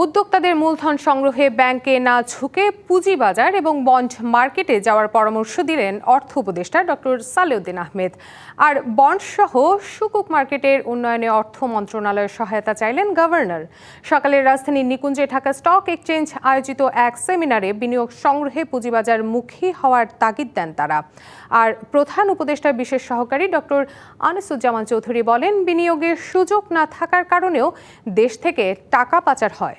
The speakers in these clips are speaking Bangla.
উদ্যোক্তাদের মূলধন সংগ্রহে ব্যাংকে না ঝুঁকে পুঁজিবাজার এবং বন্ড মার্কেটে যাওয়ার পরামর্শ দিলেন অর্থ উপদেষ্টা ডক্টর সালেউদ্দিন আহমেদ। আর বন্ড সহ সুকুক মার্কেটের উন্নয়নে অর্থ মন্ত্রণালয়ের সহায়তা চাইলেন গভর্নর। সকালে রাজধানীর নিকুঞ্জে ঢাকা স্টক এক্সচেঞ্জ আয়োজিত এক সেমিনারে বিনিয়োগ সংগ্রহে পুঁজিবাজার মুখী হওয়ার তাগিদ দেন তারা। আর প্রধান উপদেষ্টা বিশেষ সহকারী ডক্টর আনিসুজ্জামান চৌধুরী বলেন, বিনিয়োগের সুযোগ না থাকার কারণেও দেশ থেকে টাকা পাচার হয়।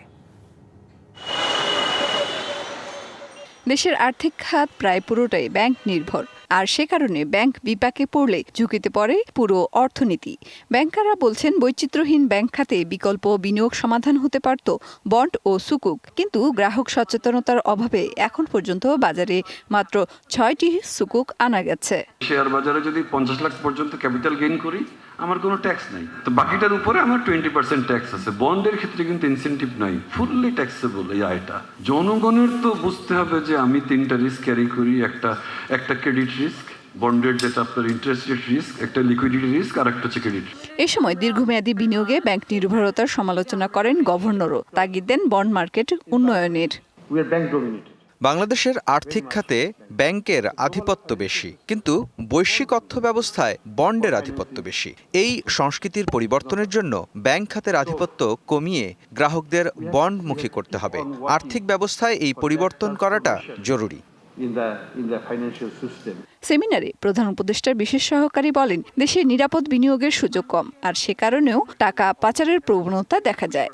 দেশের আর্থিক খাত প্রায় পুরোটাই ব্যাংক নির্ভর। আর সে কারণে ব্যাংক বিপাকে পড়লে ঝুঁকিতে পড়ে পুরো অর্থনীতি। ব্যাংকাররা বলছেন বৈচিত্র্যহীন ব্যাংক খাতে বিকল্প বিনিয়োগ সমাধান হতে পারত বন্ড ও সুকুক। কিন্তু গ্রাহক সচেতনতার অভাবে এখন পর্যন্ত বাজারে মাত্র ছয়টি সুকুক আনা গেছে। শেয়ার বাজারে যদি পঞ্চাশ লাখ পর্যন্ত ক্যাপিটাল গেইন করি আমার কোনো ট্যাক্স নাই। তো বাকিটার উপরে আমার টোয়েন্টি পার্সেন্ট ট্যাক্স আছে। বন্ডের ক্ষেত্রে কিন্তু ইনসেন্টিভ নাই। ফুললি ট্যাক্সেবল এই আয়টা। জনগণের তো বুঝতে হবে যে আমি তিনটা রিস্ক ক্যারি করি। একটা একটা ক্রেডিট রিস্ক বন্ডের যেটা আপনার ইন্টারেস্ট রেট রিস্ক একটা লিকুইডিটি রিস্ক আর একটা হচ্ছে ক্রেডিট এ সময় দীর্ঘমেয়াদী বিনিয়োগে ব্যাংক নির্ভরতার সমালোচনা করেন গভর্নরও। তাগিদ দেন বন্ড মার্কেট উন্নয়নের। We are bank dominated. বাংলাদেশের আর্থিক খাতে ব্যাংকের আধিপত্য বেশি, কিন্তু বৈশ্বিক অর্থ ব্যবস্থায় বন্ডের আধিপত্য বেশি। এই সংস্কৃতির পরিবর্তনের জন্য ব্যাংক খাতের আধিপত্য কমিয়ে গ্রাহকদের বন্ডমুখী করতে হবে। আর্থিক ব্যবস্থায় এই পরিবর্তন করাটা জরুরি। In the in the financial system. সেমিনারে প্রধান উপদেষ্টার বিশেষ সহকারী বলেন দেশে নিরাপদ বিনিয়োগের সুযোগ কম আর সে কারণেও টাকা পাচারের প্রবণতা দেখা যায়.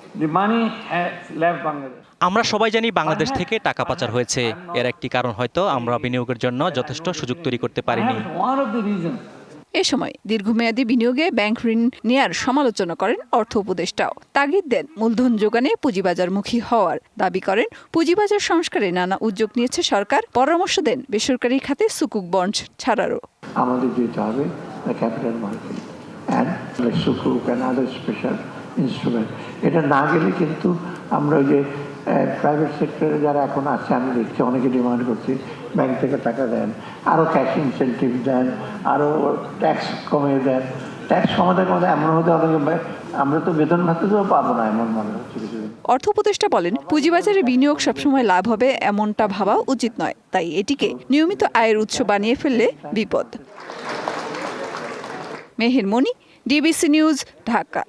আমরা সবাই জানি বাংলাদেশ থেকে টাকা পাচার হয়েছে এর একটি কারণ হয়তো আমরা বিনিয়োগের জন্য যথেষ্ট সুযোগ তৈরি করতে পারিনি এ সময় দীর্ঘমেয়াদী বিনিয়োগে ব্যাংক ঋণ নেয়ার সমালোচনা করেন অর্থ উপদেষ্টাও। তাগিদ দেন, মূলধন যোগানে পুঁজিবাজারমুখী হওয়ার দাবি করেন। পুঁজিবাজার সংস্কারে নানা উদ্যোগ নিয়েছে সরকার। পরামর্শ দেন, বেসরকারি খাতে সুকুক বন্ড ছাড়ারও। আমাদের যেতে হবে ক্যাপিটাল মার্কেট সুকুক এটা না গেলে কিন্তু আমরা যে প্রাইভেট সেক্টরে যারা এখন আছে, আমি দেখছি, অনেকে ডিমান্ড করছি ব্যাংক থেকে টাকা দেন আরও ক্যাশ ইনসেন্টিভ দেন আরও ট্যাক্স কমিয়ে দেন। ট্যাক্স কমাতে কমাতে এমন হতে অনেকে আমরা তো বেতন ভাতাতেও পাবো না, এমন মনে হচ্ছে অর্থ উপদেষ্টা বলেন, পুঁজিবাজারে বিনিয়োগ সবসময় লাভ হবে, এমনটা ভাবা উচিত নয়। তাই এটিকে নিয়মিত আয়ের উৎস বানিয়ে ফেললে বিপদ। Meher Moni DBC news Dhaka.